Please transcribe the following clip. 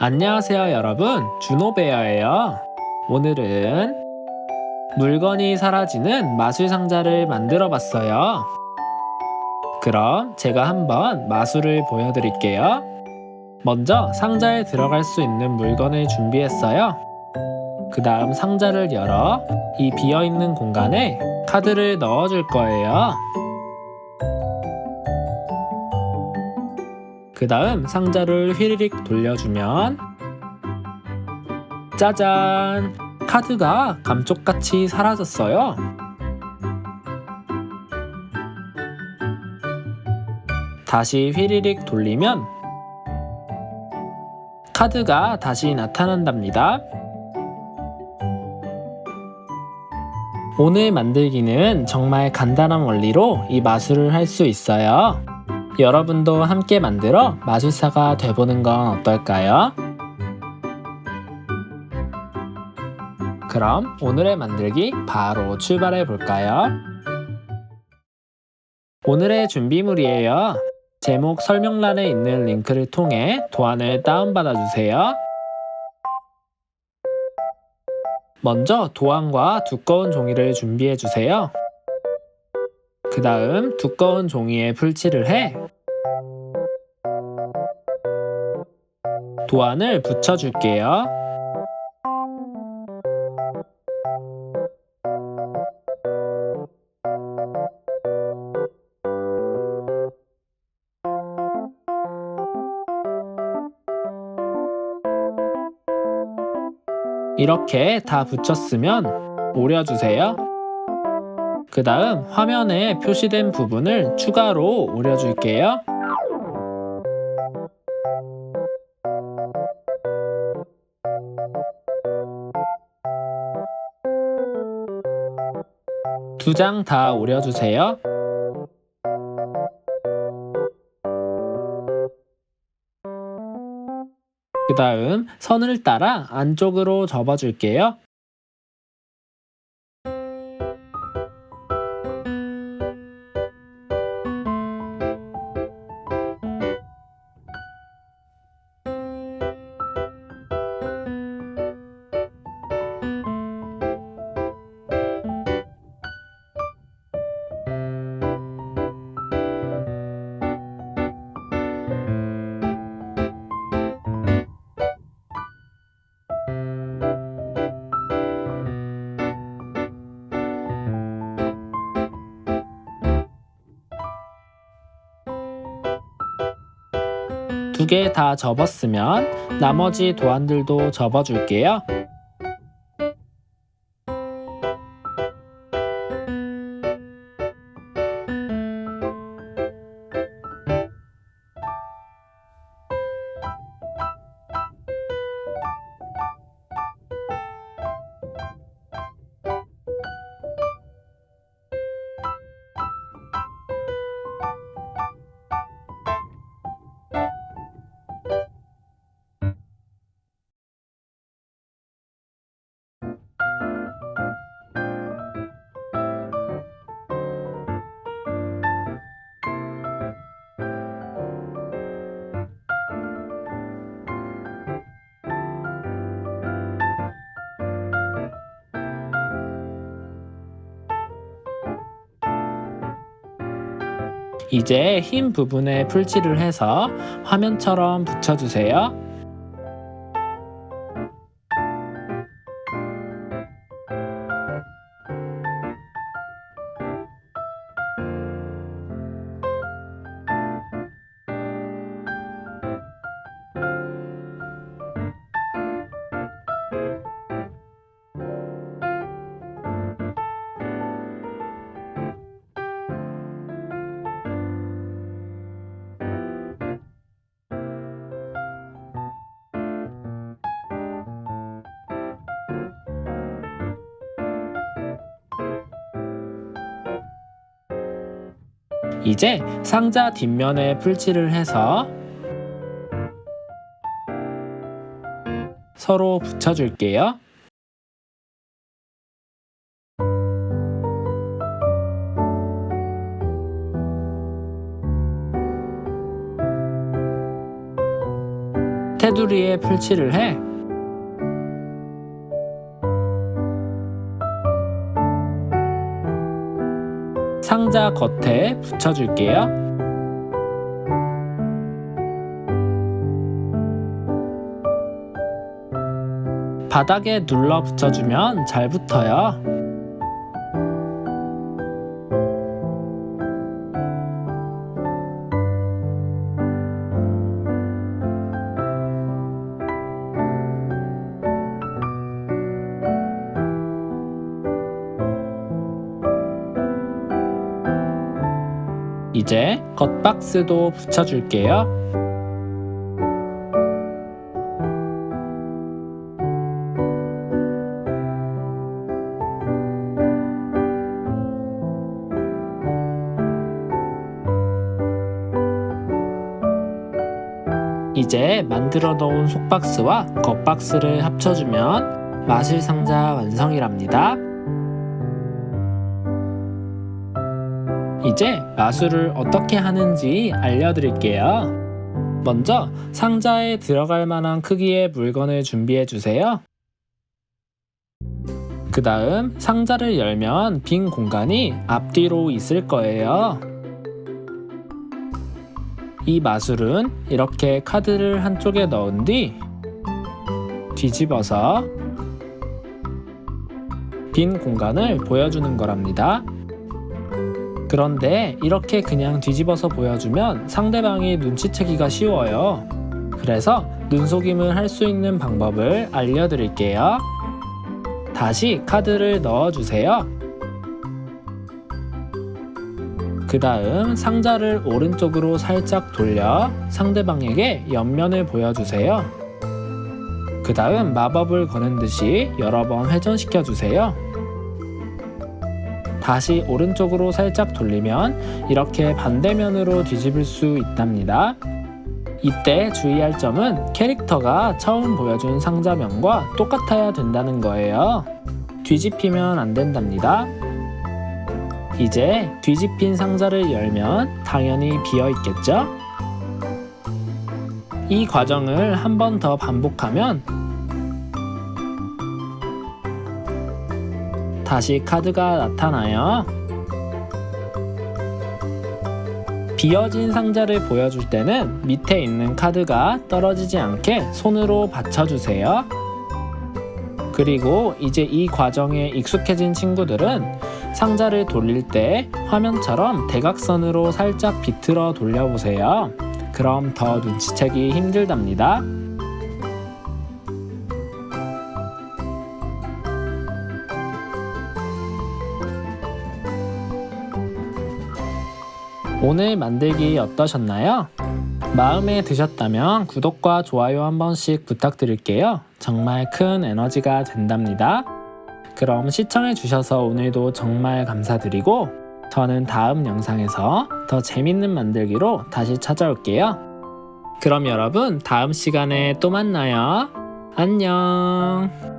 안녕하세요 여러분. 준호베어예요. 오늘은 물건이 사라지는 마술 상자를 만들어 봤어요. 그럼 제가 한번 마술을 보여드릴게요. 먼저 상자에 들어갈 수 있는 물건을 준비했어요. 그 다음 상자를 열어 이 비어있는 공간에 카드를 넣어줄 거예요 그 다음 상자를 휘리릭 돌려주면 짜잔! 카드가 감쪽같이 사라졌어요. 다시 휘리릭 돌리면 카드가 다시 나타난답니다. 오늘 만들기는 정말 간단한 원리로 이 마술을 할 수 있어요. 여러분도 함께 만들어 마술사가 돼보는 건 어떨까요? 그럼 오늘의 만들기 바로 출발해 볼까요? 오늘의 준비물이에요. 제목 설명란에 있는 링크를 통해 도안을 다운받아 주세요. 먼저 도안과 두꺼운 종이를 준비해 주세요. 그 다음 두꺼운 종이에 풀칠을 해 도안을 붙여줄게요. 이렇게 다 붙였으면 오려주세요. 그 다음 화면에 표시된 부분을 추가로 오려줄게요. 두 장다 오려주세요. 그 다음 선을 따라 안쪽으로 접어줄게요. 두 개 다 접었으면 나머지 도안들도 접어줄게요. 이제 흰 부분에 풀칠을 해서 화면처럼 붙여주세요. 이제 상자 뒷면에 풀칠을 해서 서로 붙여줄게요. 테두리에 풀칠을 해 상자 겉에 붙여줄게요. 바닥에 눌러 붙여주면 잘 붙어요. 이제 겉박스도 붙여줄게요. 이제 만들어 놓은 속박스와 겉박스를 합쳐주면 마실 상자 완성이랍니다. 이제 마술을 어떻게 하는지 알려드릴게요. 먼저 상자에 들어갈 만한 크기의 물건을 준비해 주세요. 그 다음 상자를 열면 빈 공간이 앞뒤로 있을 거예요. 이 마술은 이렇게 카드를 한쪽에 넣은 뒤 뒤집어서 빈 공간을 보여주는 거랍니다. 그런데 이렇게 그냥 뒤집어서 보여주면 상대방이 눈치채기가 쉬워요. 그래서 눈속임을 할 수 있는 방법을 알려드릴게요. 다시 카드를 넣어주세요. 그 다음 상자를 오른쪽으로 살짝 돌려 상대방에게 옆면을 보여주세요. 그 다음 마법을 거는 듯이 여러 번 회전시켜 주세요. 다시 오른쪽으로 살짝 돌리면 이렇게 반대면으로 뒤집을 수 있답니다. 이때 주의할 점은 캐릭터가 처음 보여준 상자면과 똑같아야 된다는 거예요. 뒤집히면 안 된답니다. 이제 뒤집힌 상자를 열면 당연히 비어 있겠죠? 이 과정을 한 번 더 반복하면 다시 카드가 나타나요. 비어진 상자를 보여줄 때는 밑에 있는 카드가 떨어지지 않게 손으로 받쳐주세요. 그리고 이제 이 과정에 익숙해진 친구들은 상자를 돌릴 때 화면처럼 대각선으로 살짝 비틀어 돌려보세요. 그럼 더 눈치채기 힘들답니다. 오늘 만들기 어떠셨나요? 마음에 드셨다면 구독과 좋아요 한 번씩 부탁드릴게요. 정말 큰 에너지가 된답니다. 그럼 시청해주셔서 오늘도 정말 감사드리고 저는 다음 영상에서 더 재밌는 만들기로 다시 찾아올게요. 그럼 여러분 다음 시간에 또 만나요. 안녕.